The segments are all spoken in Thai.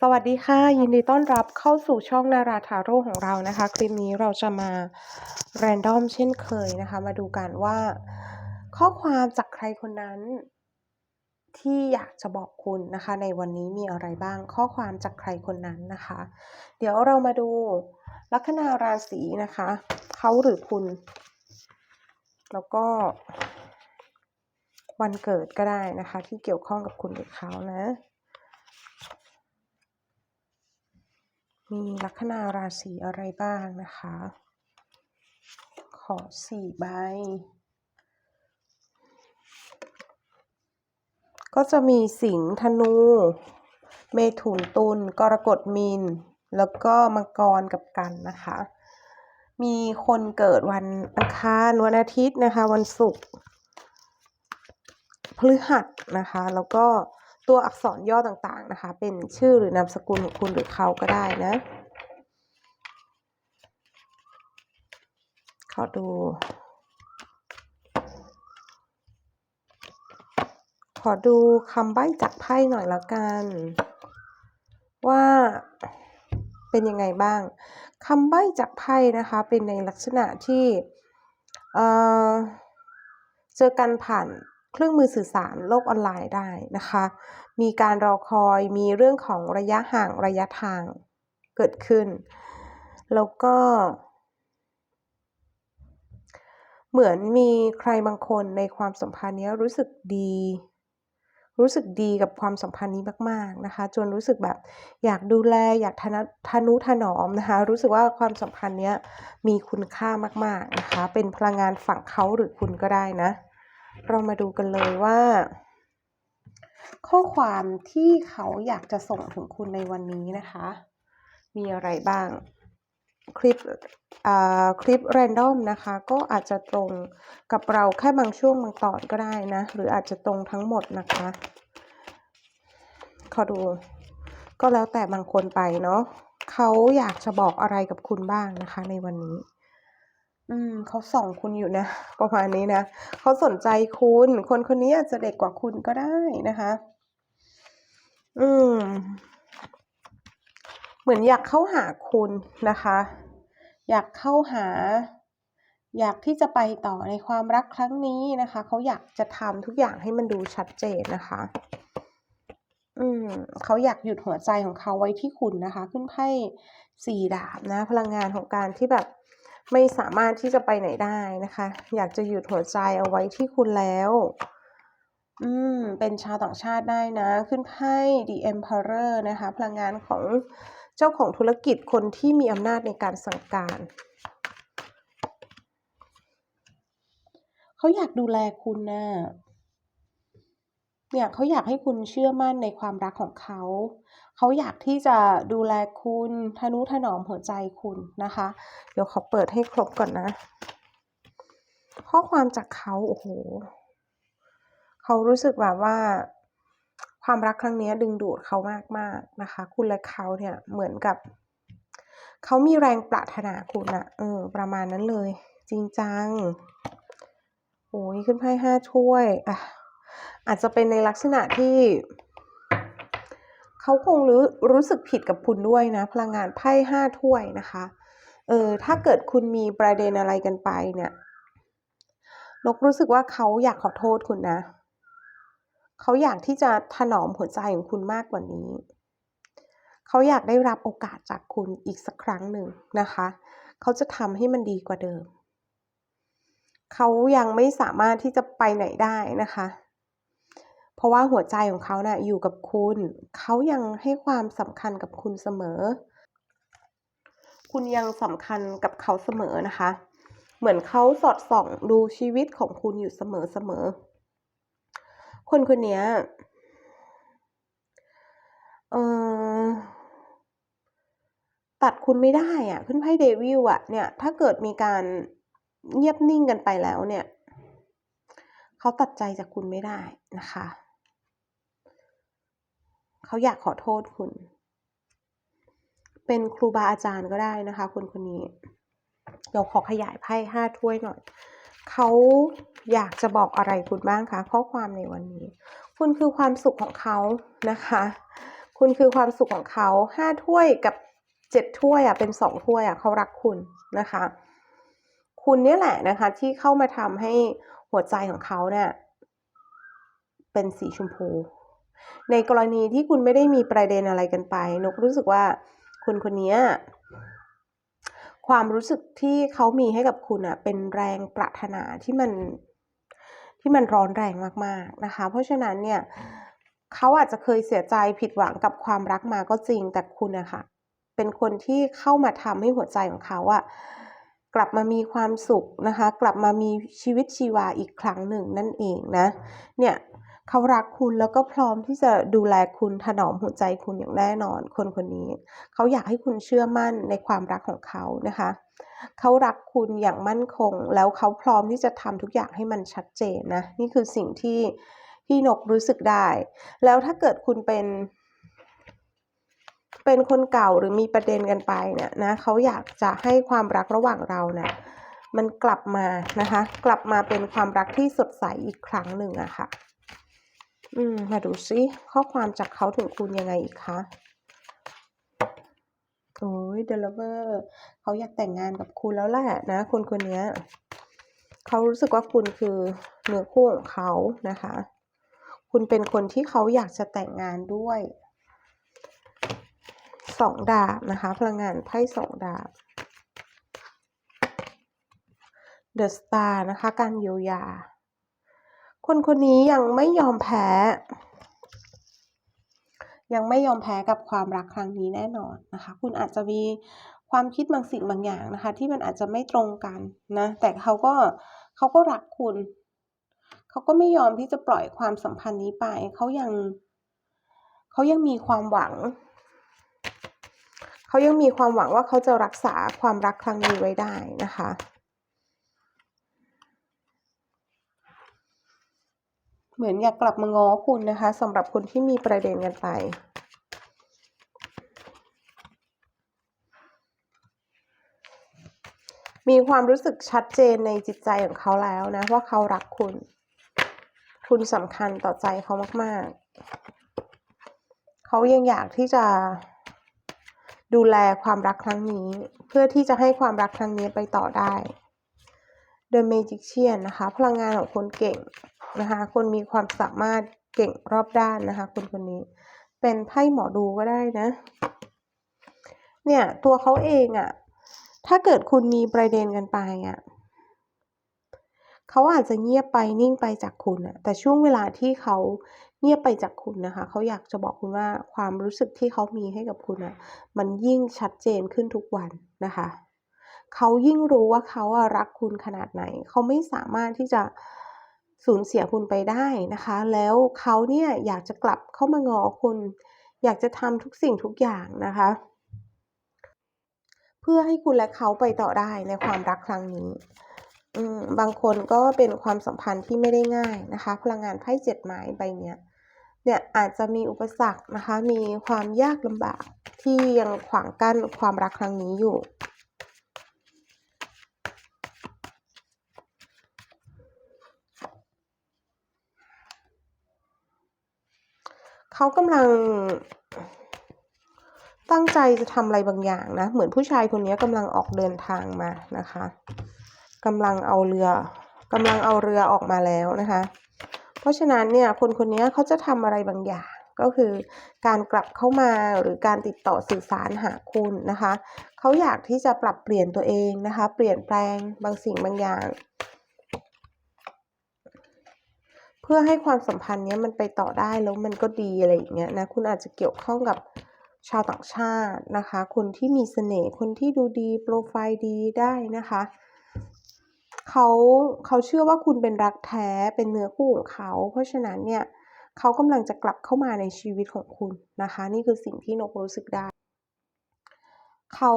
สวัสดีค่ะ ยินดีต้อนรับเข้าสู่ช่องนาราทาโร่ของเรานะคะ คลิปนี้เราจะมาแรนดอมเช่นเคยนะคะ มาดูกันว่า ข้อความจากใครคนนั้น ที่อยากจะบอกคุณนะคะ ในวันนี้มีอะไรบ้าง ข้อความจากใครคนนั้นนะคะ เดี๋ยวเรามาดูลัคนาราศีนะคะเขาหรือคุณ แล้วก็ วันเกิดก็ได้นะคะ ที่เกี่ยวข้องกับคุณหรือเขานะ มีลัคนาราศีอะไรบ้างนะคะ ขอสี่ใบ ก็จะมีสิงห์ธนู เมถุนตุลกรกฎมีน แล้วก็มังกรกับกันนะคะ มีคนเกิดวันอังคารวันอาทิตย์นะคะ วันศุกร์พฤหัสนะคะ แล้วก็ ตัวอักษรย่อต่างๆนะคะ เป็นชื่อหรือนามสกุลของคุณหรือเขาก็ได้นะขอดูขอดูคำใบ้จากไพ่หน่อยละกัน ว่าเป็นยังไงบ้างคำใบ้จากไพ่นะคะ เป็นในลักษณะที่เเจอกันผ่าน เครื่องมือสื่อสารโลกออนไลน์ได้นะคะ มีการรอคอยมีเรื่องของระยะห่างระยะทางเกิดขึ้น แล้วก็ เหมือนมีใครบางคนในความสัมพันธ์นี้รู้สึกดี รู้สึกดีกับความสัมพันธ์นี้มาก ๆนะคะ จนรู้สึกแบบอยากดูแลอยากทนะทนุถนอมนะคะ รู้สึกว่าความสัมพันธ์เนี้ยมีคุณค่ามาก ๆนะคะ เป็นพลังงานฝั่งเขาหรือคุณก็ได้นะ เรามาดูกันเลยว่า ข้อความที่เขาอยากจะส่งถึงคุณในวันนี้นะคะ มีอะไรบ้าง คลิปอ่าคลิปแรนดอมนะคะ ก็อาจจะตรงกับเราแค่บางช่วงบางตอนก็ได้นะ หรืออาจจะตรงทั้งหมดนะคะ ขอดู ก็แล้วแต่บางคนไปเนาะเขาอยากจะบอกอะไรกับคุณบ้างนะคะในวันนี้ อืมเขาส่องคุณอยู่นะ ประมาณนี้นะเขาสนใจคุณ คนคนนี้อาจจะเด็กกว่าคุณก็ได้นะคะ อืม เหมือนอยากเข้าหาคุณนะคะ อยากเข้าหา อยากที่จะไปต่อในความรักครั้งนี้นะคะเขาอยากจะทำทุกอย่างให้มันดูชัดเจนนะคะ อืมเขาอยากหยุดหัวใจของเขาไว้ที่คุณนะคะ ขึ้นไพ่สี่ดาบนะ พลังงานของการที่แบบ ไม่สามารถที่จะไปไหนได้นะคะ อยากจะหยุดหัวใจเอาไว้ที่คุณแล้ว อืม เป็นชาวต่างชาติได้นะ ขึ้นไพ่ The Emperor นะคะ พลังงานของเจ้าของธุรกิจคนที่มีอำนาจในการสั่งการเขาอยากดูแลคุณนะ่ะ เนี่ยเขาอยากให้คุณเชื่อมั่นในความรักของเขา เขาอยากที่จะดูแลคุณทนุถนอมหัวใจคุณนะคะ เดี๋ยวขอเปิดให้ครบก่อนนะ ข้อความจากเขาโอ้โหเขารู้สึกแบบว่า ความรักครั้งนี้ดึงดูดเขามากๆนะคะ คุณและเขาเนี่ยเหมือนกับเขามีแรงปรารถนาคุณอะเออ ประมาณนั้นเลย จริงจัง โอ้ยขึ้นไพ่ห้าถ้วย อะ อาจจะเป็นในลักษณะที่เขาคงรู้รู้สึกผิดกับคุณด้วยนะ พลังงานไพ่ห้าถ้วยนะคะเออถ้าเกิดคุณมีประเด็นอะไรกันไปเนี่ยนกรู้สึกว่าเขาอยากขอโทษคุณนะเขาอยากที่จะถนอมหัวใจของคุณมากกว่านี้ เขาอยากได้รับโอกาสจากคุณอีกสักครั้งหนึ่งนะคะ เขาจะทำให้มันดีกว่าเดิม เขายังไม่สามารถที่จะไปไหนได้นะคะ ราะว่าหัวใจของเขานะ่ะอยู่กับคุณ เขายังให้ความสำคัญกับคุณเสมอ คุณยังสำคัญกับเขาเสมอนะคะ เหมือนเขาสอดส่องดูชีวิตของคุณอยู่เสมอเสมอ คนคนนี้เออตัดคุณไม่ได้อะขึ้นไพ่เดวิลอะเนี่ย ถ้าเกิดมีการเงียบนิ่งกันไปแล้วเนี่ย เขาตัดใจจากคุณไม่ได้นะคะ เขาอยากขอโทษคุณ เป็นครูบาอาจารย์ก็ได้นะคะคนคนนี้ เดี๋ยวขอขยายไพ่ห้าถ้วยหน่อย เขาอยากจะบอกอะไรคุณบ้างคะข้อความในวันนี้ คุณคือความสุขของเขานะคะ คุณคือความสุขของเขาห้าถ้วยกับเจ็ดถ้วยอะเป็นสองถ้วยอะเขารักคุณนะคะ คุณเนี่ยแหละนะคะ ที่เข้ามาทำให้หัวใจของเขาเนี่ยเป็นสีชมพู ในกรณีที่คุณไม่ได้มีประเด็นอะไรกันไป นกรู้สึกว่าคุณคนนี้ความรู้สึกที่เขามีให้กับคุณอะเป็นแรงปรารถนาที่มันที่มันร้อนแรงมากๆนะคะ เพราะฉะนั้นเนี่ยเขาอาจจะเคยเสียใจผิดหวังกับความรักมาก็จริงแต่คุณนะคะเป็นคนที่เข้ามาทำให้หัวใจของเขาอะกลับมามีความสุขนะคะ กลับมามีชีวิตชีวาอีกครั้งหนึ่งนั่นเองนะ เนี่ย เขารักคุณแล้วก็พร้อมที่จะดูแลคุณถนอมหัวใจคุณอย่างแน่นอน คนคนนี้ เขาอยากให้คุณเชื่อมั่นในความรักของเขานะคะ เขารักคุณอย่างมั่นคง แล้วเขาพร้อมที่จะทำทุกอย่างให้มันชัดเจนนะ นี่คือสิ่งที่ที่นกรู้สึกได้ แล้วถ้าเกิดคุณเป็นเป็นคนเก่าหรือมีประเด็นกันไปเนี่ยนะเขาอยากจะให้ความรักระหว่างเราเนี่ยมันกลับมานะคะ กลับมาเป็นความรักที่สดใสอีกครั้งหนึ่งอะค่ะ อืม มาดูซิข้อความจากเขาถึงคุณยังไงอีกคะโอ้ยเดลเวอร์เขาอยากแต่งงานกับคุณแล้วแหละนะคนคนนี้เขารู้สึกว่าคุณคือเนื้อคู่ของเขานะคะ คุณเป็นคนที่เขาอยากจะแต่งงานด้วยสองดาบนะคะ พลังงานไพ่สองดาบ The Star นะคะ การเยียวยา คนคนนี้ยังไม่ยอมแพ้ ยังไม่ยอมแพ้กับความรักครั้งนี้แน่นอนนะคะ คุณอาจจะมีความคิดบางสิ่งบางอย่างนะคะ ที่มันอาจจะไม่ตรงกันนะ แต่เขาก็เขาก็รักคุณ เขาก็ไม่ยอมที่จะปล่อยความสัมพันธ์นี้ไป เขายังเขายังมีความหวัง เขายังมีความหวังว่าเขาจะรักษาความรักครั้งนี้ไว้ได้นะคะ เหมือนอยากกลับมาง้อคุณนะคะสำหรับคนที่มีประเด็นกันไป มีความรู้สึกชัดเจนในจิตใจของเขาแล้วนะ ว่าเขารักคุณ คุณสำคัญต่อใจเขามาก ๆ เขายังอยากที่จะดูแลความรักครั้งนี้ เพื่อที่จะให้ความรักครั้งนี้ไปต่อได้ The Magician นะคะ พลังงานของคนเก่ง นะคะ คนมีความสามารถเก่งรอบด้านนะคะ คนคนนี้ เป็นไพ่หมอดูก็ได้นะ เนี่ย ตัวเขาเองอะ่ะ ถ้าเกิดคุณมีประเด็นกันไปอะ่ะเขาอาจจะเงียบไปนิ่งไปจากคุณอะแต่ช่วงเวลาที่เขาเงียบไปจากคุณนะคะ เขาอยากจะบอกคุณว่าความรู้สึกที่เขามีให้กับคุณอะมันยิ่งชัดเจนขึ้นทุกวันนะคะ เขายิ่งรู้ว่าเขาอะรักคุณขนาดไหน เขาไม่สามารถที่จะ สูญเสียคุณไปได้นะคะ แล้วเขาเนี่ยอยากจะกลับเข้ามางอคุณ อยากจะทำทุกสิ่งทุกอย่างนะคะ เพื่อให้คุณและเขาไปต่อได้ในความรักครั้งนี้บางคนก็เป็นความสัมพันธ์ที่ไม่ได้ง่ายนะคะ พลังงานไพ่เจ็ดไม้ใบเนี้ยเนี่ยอาจจะมีอุปสรรคนะคะ มีความยากลำบากที่ยังขวางกั้นความรักครั้งนี้อยู่ เขากำลังตั้งใจจะทำอะไรบางอย่างนะ เหมือนผู้ชายคนนี้กำลังออกเดินทางมานะคะกำลังเอาเรือกำลังเอาเรือออกมาแล้วนะคะ เพราะฉะนั้นเนี่ยคนคนนี้เขาจะทำอะไรบางอย่างก็คือการกลับเข้ามาหรือการติดต่อสื่อสารหาคุณนะคะ เขาอยากที่จะปรับเปลี่ยนตัวเองนะคะ เปลี่ยนแปลงบางสิ่งบางอย่าง เพื่อให้ความสัมพันธ์เนี้ยมันไปต่อได้แล้วมันก็ดีอะไรอย่างเงี้ยนะคุณอาจจะเกี่ยวข้องกับชาวต่างชาตินะคะ คนที่มีเสน่ห์คนที่ดูดีโปรไฟล์ดีได้นะคะเขาเขาเชื่อว่าคุณเป็นรักแท้เป็นเนื้อคู่ของเขา เพราะฉะนั้นเนี่ยเขากำลังจะกลับเข้ามาในชีวิตของคุณนะคะ นี่คือสิ่งที่นกรู้สึกได้เขา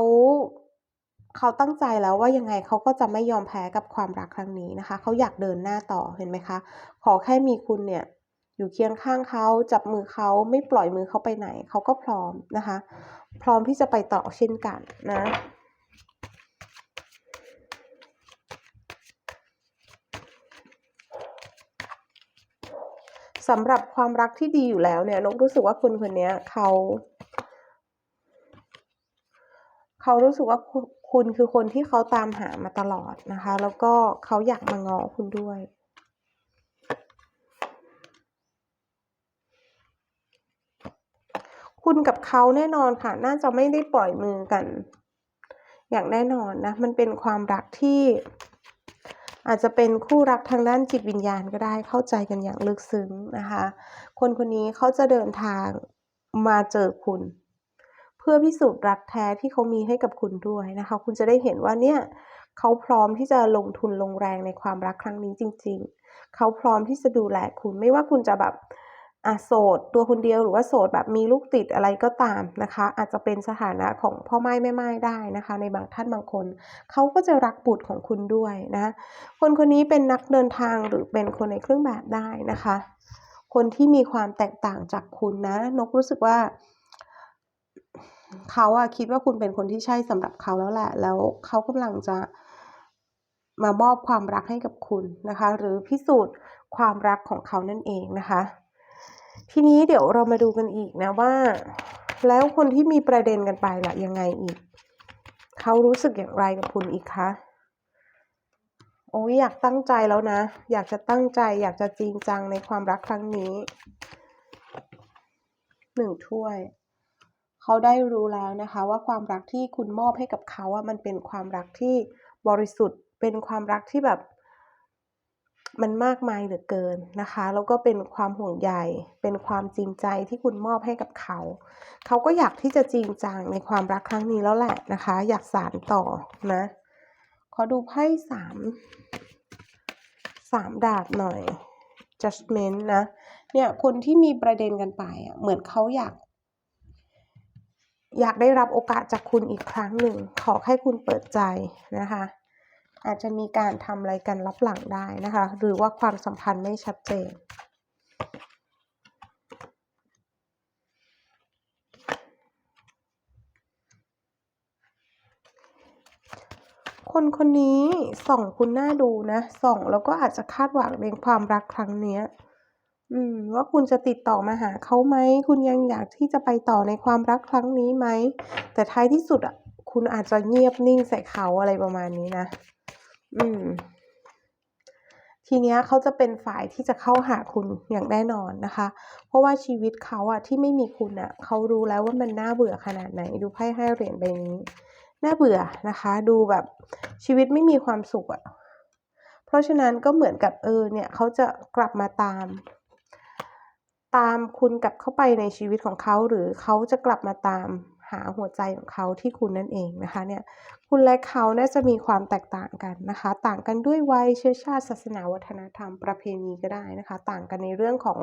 เขาตั้งใจแล้วว่ายังไงเขาก็จะไม่ยอมแพ้กับความรักครั้งนี้นะคะ เขาอยากเดินหน้าต่อเห็นไหมคะ ขอแค่มีคุณเนี่ยอยู่เคียงข้างเขาจับมือเขาไม่ปล่อยมือเขาไปไหน เขาก็พร้อมนะคะ พร้อมที่จะไปต่อเช่นกันนะสำหรับความรักที่ดีอยู่แล้วเนี่ยนกรู้สึกว่าคนคนนี้เขา เขารู้สึกว่าคุณคือคนที่เขาตามหามาตลอดนะคะ แล้วก็เขาอยากมางอคุณด้วย คุณกับเขาแน่นอนค่ะ น่าจะไม่ได้ปล่อยมือกัน อย่างแน่นอนนะ มันเป็นความรักที่อาจจะเป็นคู่รักทางด้านจิตวิญญาณก็ได้เข้าใจกันอย่างลึกซึ้งนะคะ คนคนนี้เขาจะเดินทางมาเจอคุณ พื่อพิสูจน์รักแท้ที่เขามีให้กับคุณด้วยนะคะ คุณจะได้เห็นว่าเนี่ยเขาพร้อมที่จะลงทุนลงแรงในความรักครั้งนี้จริง ๆ เขาพร้อมที่จะดูแลคุณไม่ว่าคุณจะแบบอะโสดตัวคนเดียวหรือว่าโสดแบบมีลูกติดอะไรก็ตามนะคะ อาจจะเป็นสถานะของพ่อไม้แม่ไม้ได้นะคะ ในบางท่านบางคน เขาก็จะรักบุตรของคุณด้วยนะ คนคนนี้เป็นนักเดินทางหรือเป็นคนในเครื่องแบบได้นะคะ คนที่มีความแตกต่างจากคุณนะ นกรู้สึกว่า เขาอะคิดว่าคุณเป็นคนที่ใช่สำหรับเขาแล้วแหละ แล้วเขากำลังจะมามอบความรักให้กับคุณนะคะ หรือพิสูจน์ความรักของเขานั่นเองนะคะ ทีนี้เดี๋ยวเรามาดูกันอีกนะว่า แล้วคนที่มีประเด็นกันไปล่ะยังไงอีก เขารู้สึกอย่างไรกับคุณอีกคะโอ้ยอยากตั้งใจแล้วนะ อยากจะตั้งใจ อยากจะจริงจังในความรักครั้งนี้หนึ่งถ้วย เขาได้รู้แล้วนะคะว่าความรักที่คุณมอบให้กับเขาอะมันเป็นความรักที่บริสุทธิ์ เป็นความรักที่แบบ มันมากมายเหลือเกินนะคะ แล้วก็เป็นความห่วงใยเป็นความจริงใจที่คุณมอบให้กับเขา เขาก็อยากที่จะจริงจังในความรักครั้งนี้แล้วแหละนะคะ อยากสานต่อนะขอดูไพ่สามสามดาบหน่อย judgment นะ เนี่ย คนที่มีประเด็นกันไปอะ เหมือนเขาอยาก อยากได้รับโอกาสจากคุณอีกครั้งหนึ่ง ขอให้คุณเปิดใจนะคะ อาจจะมีการทำอะไรกันลับหลังได้นะคะ หรือว่าความสัมพันธ์ไม่ชัดเจนคนคนนี้ส่องคุณน่าดูนะส่องแล้วก็อาจจะคาดหวังในความรักครั้งเนี้ย อืม ว่าคุณจะติดต่อมาหาเขาไหม คุณยังอยากที่จะไปต่อในความรักครั้งนี้ไหม แต่ท้ายที่สุดอะ คุณอาจจะเงียบนิ่งใส่เขาอะไรประมาณนี้นะ อืม ทีเนี้ยเขาจะเป็นฝ่ายที่จะเข้าหาคุณอย่างแน่นอนนะคะ เพราะว่าชีวิตเขาอะที่ไม่มีคุณอะเขารู้แล้วว่ามันน่าเบื่อขนาดไหน ดูไพ่ให้เหรียญใบนี้ น่าเบื่อนะคะ ดูแบบชีวิตไม่มีความสุขอะเพราะฉะนั้นก็เหมือนกับเออเนี่ยเขาจะกลับมาตาม ตามคุณกลับเข้าไปในชีวิตของเขา หรือเขาจะกลับมาตาม หาหัวใจของเขาที่คุณนั่นเองนะคะเนี่ยคุณและเขาน่าจะมีความแตกต่างกันนะคะ ต่างกันด้วยวัยเชื้อชาติศาสนาวัฒนธรรมประเพณีก็ได้นะคะ ต่างกันในเรื่องของ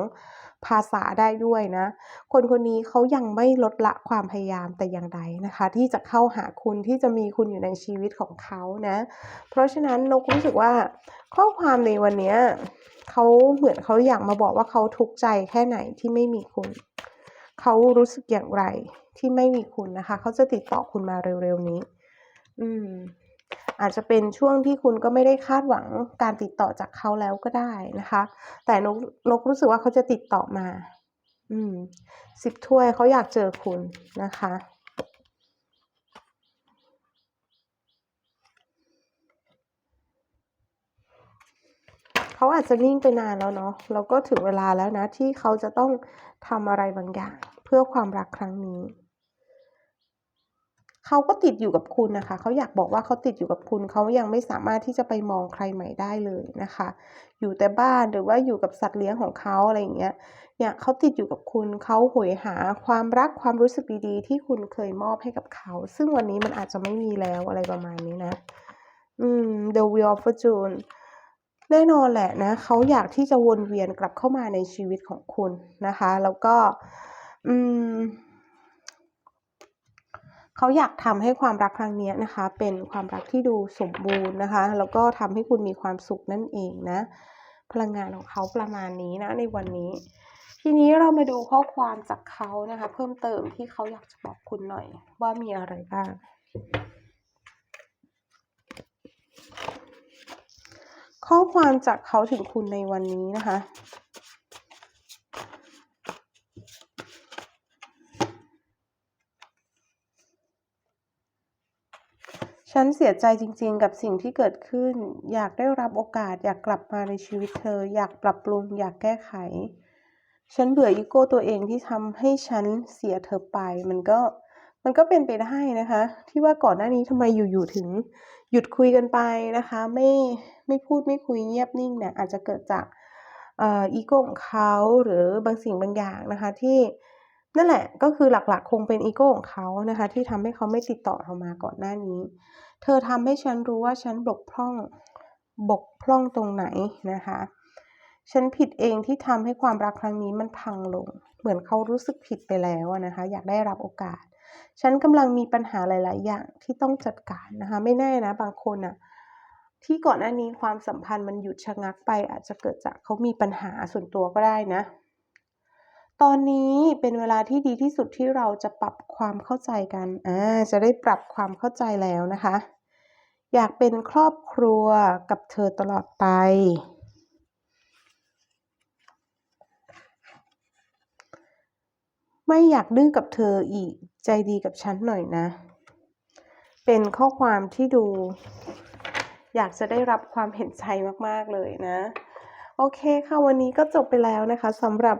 ภาษาได้ด้วยนะคนคนนี้เขายังไม่ลดละความพยายามแต่อย่างใดนะคะ ที่จะเข้าหาคุณที่จะมีคุณอยู่ในชีวิตของเขานะเพราะฉะนั้นนกรู้สึกว่าข้อความในวันนี้เขาเหมือนเขาอยากมาบอกว่าเขาทุกข์ใจแค่ไหนที่ไม่มีคุณ เขารู้สึกอย่างไรที่ไม่มีคุณนะคะ เขาจะติดต่อคุณมาเร็วๆนี้ อืม อาจจะเป็นช่วงที่คุณก็ไม่ได้คาดหวังการติดต่อจากเขาแล้วก็ได้นะคะ แต่นกนกรู้สึกว่าเขาจะติดต่อมา อืมสิบถ้วยเขาอยากเจอคุณนะคะเขาอาจจะนิ่งไปนานแล้วเนาะ แล้วก็ถึงเวลาแล้วนะที่เขาจะต้อง ทำอะไรบางอย่าง เพื่อความรักครั้งนี้ เขาก็ติดอยู่กับคุณนะคะ เขาอยากบอกว่าเขาติดอยู่กับคุณ เขายังไม่สามารถที่จะไปมองใครใหม่ได้เลยนะคะ อยู่แต่บ้านหรือว่าอยู่กับสัตว์เลี้ยงของเขาอะไรอย่างเงี้ย เนี่ยเขาติดอยู่กับคุณ เขาโหยหาความรักความรู้สึกดีๆ ที่คุณเคยมอบให้กับเขา ซึ่งวันนี้มันอาจจะไม่มีแล้วอะไรประมาณนี้นะ อืม The Wheel of Fortune แน่นอนแหละนะเขาอยากที่จะวนเวียนกลับเข้ามาในชีวิตของคุณนะคะ แล้วก็อืมเขาอยากทำให้ความรักครั้งนี้นะคะ เป็นความรักที่ดูสมบูรณ์นะคะ แล้วก็ทำให้คุณมีความสุขนั่นเองนะ พลังงานของเขาประมาณนี้นะ ในวันนี้ ทีนี้เรามาดูข้อความจากเขานะคะ เพิ่มเติมที่เขาอยากจะบอกคุณหน่อยว่ามีอะไรบ้าง ข้อความจากเขาถึงคุณในวันนี้นะคะ ฉันเสียใจจริงๆกับสิ่งที่เกิดขึ้น อยากได้รับโอกาส อยากกลับมาในชีวิตเธอ อยากปรับปรุง อยากแก้ไข ฉันเบื่ออีโก้ตัวเองที่ทำให้ฉันเสียเธอไป มันก็ มันก็เป็นไปได้นะคะ ที่ว่าก่อนหน้านี้ทำไมอยู่ๆถึงหยุดคุยกันไปนะคะ ไม่ไม่พูดไม่คุยเงียบนิ่งเนี่ยอาจจะเกิดจากอีโก้ของเขาหรือบางสิ่งบางอย่างนะคะที่นั่นแหละก็คือหลักๆ คงเป็นอีโก้ของเขานะคะ ที่ทำให้เขาไม่ติดต่อเรามาก่อนหน้านี้ เธอทำให้ฉันรู้ว่าฉันบกพร่องบกพร่องตรงไหนนะคะ ฉันผิดเองที่ทำให้ความรักครั้งนี้มันพังลง เหมือนเขารู้สึกผิดไปแล้วนะคะ อยากได้รับโอกาส ฉันกำลังมีปัญหาหลาย ๆ อย่างที่ต้องจัดการนะคะ ไม่แน่นะ บางคนน่ะที่ก่อนหน้านี้ความสัมพันธ์มันหยุดชะงักไป อาจจะเกิดจากเขามีปัญหาส่วนตัวก็ได้นะ ตอนนี้เป็นเวลาที่ดีที่สุดที่เราจะปรับความเข้าใจกันอ่าจะได้ปรับความเข้าใจแล้วนะคะ อยากเป็นครอบครัวกับเธอตลอดไปไม่อยากดื้อกับเธออีก ใจดีกับฉันหน่อยนะ เป็นข้อความที่ดู อยากจะได้รับความเห็นใจมากๆเลยนะโอเคค่ะวันนี้ก็จบไปแล้วนะคะสำหรับ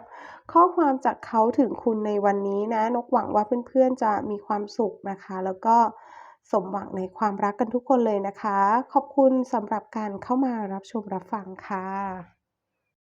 ข้อความจากเขาถึงคุณในวันนี้นะ นกหวังว่าเพื่อนๆจะมีความสุขนะคะ แล้วก็สมหวังในความรักกันทุกคนเลยนะคะ ขอบคุณสำหรับการเข้ามารับชมรับฟังค่ะ